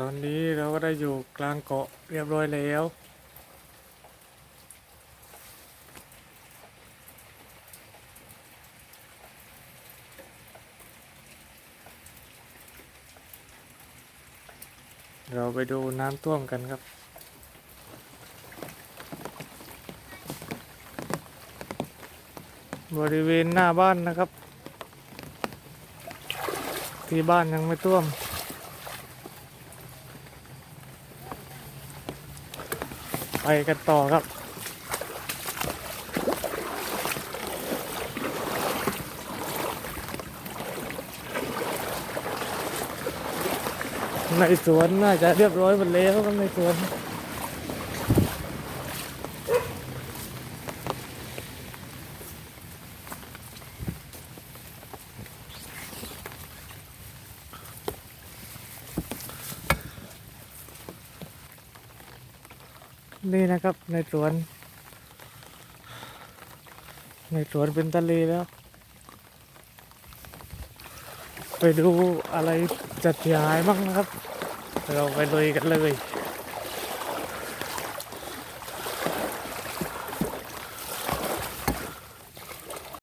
ตอนนี้เราก็ได้อยู่กลางเกาะเรียบร้อยแล้ว เราไปดูน้ำท่วมกันครับบริเวณหน้าบ้านนะครับ ที่บ้านยังไม่ท่วม ไปกันต่อครับ ในสวนน่าจะเรียบร้อยหมดแล้วครับในสวน นี่นะครับ ในสวน ในสวนเป็นทะเลแล้ว ไปดูอะไรจัดยายบ้างนะครับ เราไปเลยกันเลย